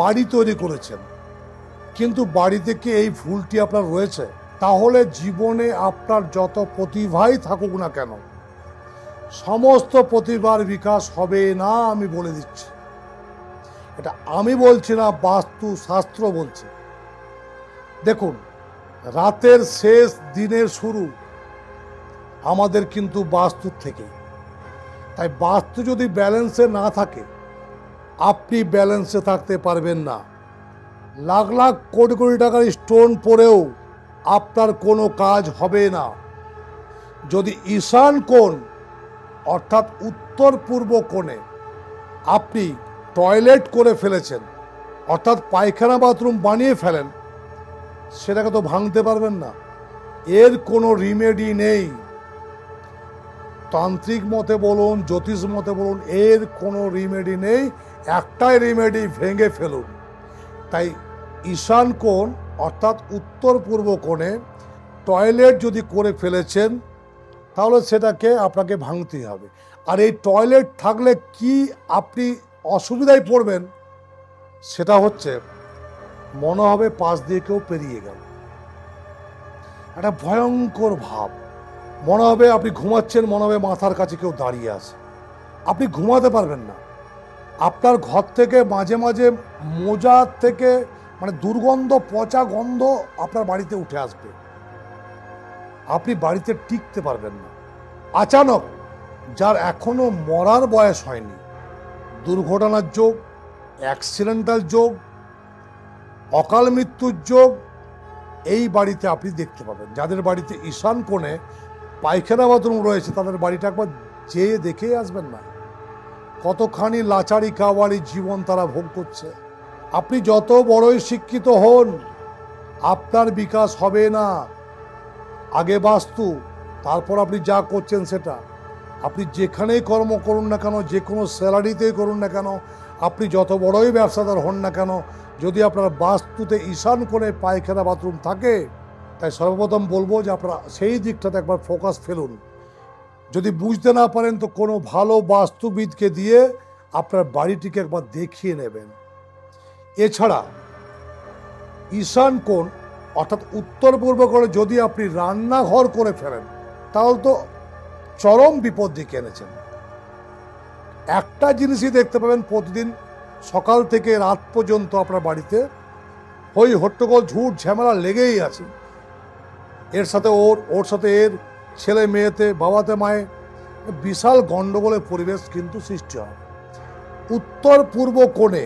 বাড়ি তৈরি করেছেন। কিন্তু বাড়ি থেকে এই ভুলটি আপনার রয়েছে? তাহলে জীবনে আপনার যত প্রতিভাই থাকুক না কেন, সমস্ত প্রতিভার বিকাশ হবে না আমি বলে দিচ্ছি। এটা আমি বলছি না বাস্তু শাস্ত্র বলছে। দেখুন, রাতের শেষ দিনের শুরু আমাদের কিন্তু বাস্তুর থেকে তাই বাস্তু যদি ব্যালেন্সে না থাকে আপনি ব্যালেন্সে থাকতে পারবেন না। লাখ লাখ কোটি কোটি টাকার স্টোন পরেও আপনার কোনো কাজ হবে না। যদি ঈশান কোণ, অর্থাৎ উত্তর পূর্ব কোণে আপনি টয়লেট করে ফেলেছেন, অর্থাৎ পায়খানা বাথরুম বানিয়ে ফেলেন, সেটাকে তো ভাঙতে পারবেন না। এর কোনো রিমেডি নেই। তান্ত্রিক মতে বলুন, জ্যোতিষ মতে বলুন, এর কোনো রিমেডি নেই। একটাই রিমেডি ভেঙে ফেলুন। তাই ঈশান কোণ, অর্থাৎ উত্তর পূর্ব কোণে টয়লেট যদি করে ফেলেছেন, তাহলে সেটাকে আপনাকে ভাঙতেই হবে। আর এই টয়লেট থাকলে কি আপনি অসুবিধায় পড়বেন, সেটা হচ্ছে মনে হবে পাশ দিয়ে কেউ পেরিয়ে গেল। একটা ভয়ঙ্কর ভাব। মনে হবে আপনি ঘুমাচ্ছেন, মনে হবে মাথার কাছে কেউ দাঁড়িয়ে আছে। আপনি ঘুমাতে পারবেন না। আপনার ঘর থেকে মাঝে মাঝে মোজার থেকে মানে দুর্গন্ধ, পচা গন্ধ আপনার বাড়িতে উঠে আসবে। আপনি বাড়িতে টিকতে পারবেন না। আচানক, যার এখনও মরার বয়স হয়নি, দুর্ঘটনার যোগ, অ্যাক্সিডেন্টাল যোগ, অকাল মৃত্যুর যোগ, এই বাড়িতে আপনি দেখতে পাবেন। যাদের বাড়িতে ঈশান কোণে পায়খানা বাথরুম রয়েছে, তাদের বাড়িটা একবার যেয়ে দেখেই আসবেন না। কতখানি লাচারি কাওয়ারি জীবন তারা ভোগ করছে। আপনি যত বড়ই শিক্ষিত হন, আপনার বিকাশ হবে না। আগে বাস্তু তারপর আপনি যা করছেন সেটা। আপনি যেখানেই কর্ম করুন না কেন, যে কোনো স্যালারিতেই করুন না কেন, আপনি যত বড়ই ব্যবসাদার হন না কেন, যদি আপনার বাস্তুতে ঈশান করে পায়খানা বাথরুম থাকে, তাই সর্বপ্রথম বলব যে আপনারা সেই দিকটাতে একবার ফোকাস ফেলুন। যদি বুঝতে না পারেন, তো কোনো ভালো বাস্তুবিদকে দিয়ে আপনার বাড়িটিকে একবার দেখিয়ে নেবেন। এছাড়া ঈশান কোণ অর্থাৎ উত্তর পূর্ব করে যদি আপনি রান্নাঘর করে ফেলেন, তাহলে তো চরম বিপদ ডেকে এনেছেন একটা জিনিসই দেখতে পাবেন, প্রতিদিন সকাল থেকে রাত পর্যন্ত আপনার বাড়িতে হই হট্টগোল, ঝুট ঝামেলা লেগেই আছে। এর সাথে ওর ওর সাথে এর ছেলে মেয়েতে, বাবাতে, মায়ে, বিশাল গণ্ডগোলের পরিবেশ কিন্তু সৃষ্টি হয়। উত্তর পূর্ব কোণে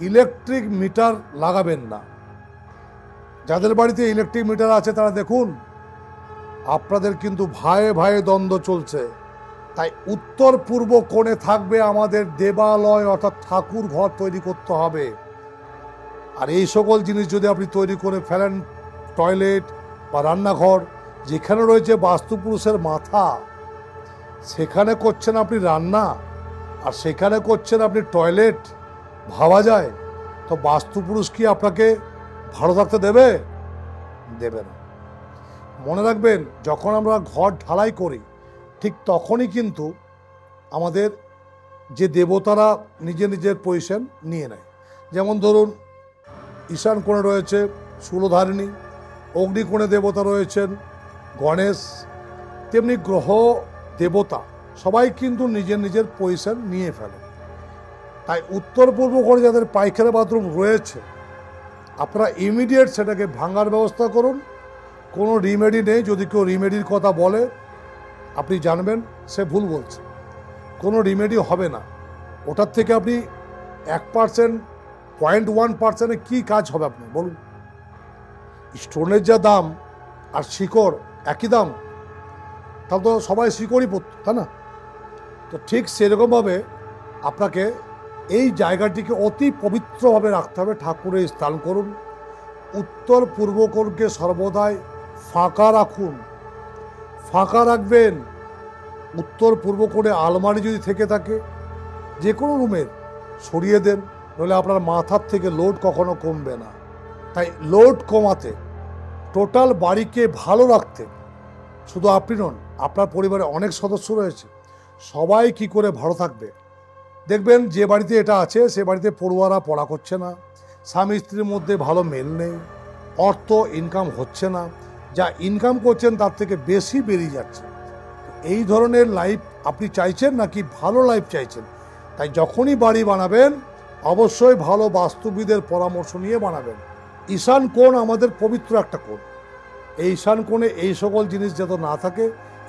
ইলেকট্রিক মিটার লাগাবেন না। যাদের বাড়িতে ইলেকট্রিক মিটার আছে তারা দেখুন, আপনাদের কিন্তু ভাইয়ে ভাইয়ে দ্বন্দ্ব চলছে। তাই উত্তর পূর্ব কোণে থাকবে আমাদের দেবালয়, অর্থাৎ ঠাকুর ঘর তৈরি করতে হবে। আর এই সকল জিনিস যদি আপনি তৈরি করে ফেলেন, টয়লেট বা রান্নাঘর যেখানে রয়েছে বাস্তুপুরুষের মাথা, সেখানে করছেন আপনি রান্না, আর সেখানে করছেন আপনি টয়লেট, ভাবা যায়। তো বাস্তুপুরুষ কি আপনাকে ভালো থাকতে দেবে? দেবে না। মনে রাখবেন, যখন আমরা ঘর ঢালাই করি, ঠিক তখনই কিন্তু আমাদের যে দেবতারা নিজের নিজের পজিশন নিয়ে নেয়। যেমন ধরুন, ঈশান কোণে রয়েছে শূলধারিণী অগ্নিকোণে দেবতা রয়েছেন গণেশ, তেমনি গ্রহ, দেবতা, সবাই কিন্তু নিজের নিজের পজিশন নিয়ে ফেলে। তাই উত্তর পূর্ব করে যাদের পায়খানা বাথরুম রয়েছে, আপনারা ইমিডিয়েট সেটাকে ভাঙার ব্যবস্থা করুন। কোনো রিমেডি নেই, যদি কেউ রিমেডির কথা বলে, আপনি জানবেন, সে ভুল বলছে। কোনো রিমেডি হবে না। ওটার থেকে আপনি এক পার্সেন্ট পয়েন্ট ওয়ান পার্সেন্টে কী কাজ হবে আপনি, বলুন। স্টোনের যা দাম আর শিকড় একই দাম। তাহলে তো সবাই শিকড়ই পড়ত, তাই না? তো ঠিক সেরকমভাবে আপনাকে এই জায়গাটিকে অতি পবিত্রভাবে রাখতে হবে। ঠাকুরের স্থান করুন। উত্তর পূর্ব কোণকে সর্বদাই ফাঁকা রাখুন। ফাঁকা রাখবেন। উত্তর পূর্ব কোণে আলমারি যদি থেকে থাকে, যে কোনো রুমের সরিয়ে দেন, নইলে আপনার মাথার থেকে লোড কখনো কমবে না। তাই লোড কমাতে, টোটাল বাড়িকে ভালো রাখতে শুধু আপনি নন, আপনার পরিবারে অনেক সদস্য রয়েছে। সবাই কি করে ভালো থাকবে? দেখবেন যে বাড়িতে এটা আছে, সে বাড়িতে পড়ুয়ারা পড়া করছে না, স্বামী স্ত্রীর মধ্যে ভালো মেল নেই, অর্থ ইনকাম হচ্ছে না, যা ইনকাম করছেন তার থেকে বেশি বেরিয়ে যাচ্ছে। এই ধরনের লাইফ আপনি চাইছেন নাকি ভালো লাইফ চাইছেন? তাই যখনই বাড়ি বানাবেন, অবশ্যই ভালো বাস্তুবিদের পরামর্শ নিয়ে বানাবেন। ঈশান কোণ আমাদের পবিত্র একটা কোণ। এই ঈশান কোণে এই সকল জিনিস যাতে না থাকে,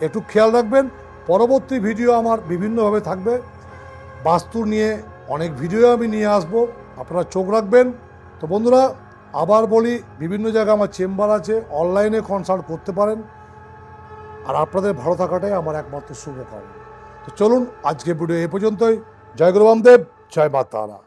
একটু খেয়াল রাখবেন। পরবর্তী ভিডিও আমার বিভিন্নভাবে থাকবে। বাস্তু নিয়ে অনেক ভিডিও আমি নিয়ে আসব, আপনারা চোখ রাখবেন। তো বন্ধুরা, আবার বলি, বিভিন্ন জায়গায় আমার চেম্বার আছে, অনলাইনে কনসাল্ট করতে পারেন। আর আপনাদের ভালো থাকাটাই আমার একমাত্র শুভকামনা তো চলুন আজকে ভিডিও এ পর্যন্তই। জয় গুরু বামদেব, জয় মা তারা।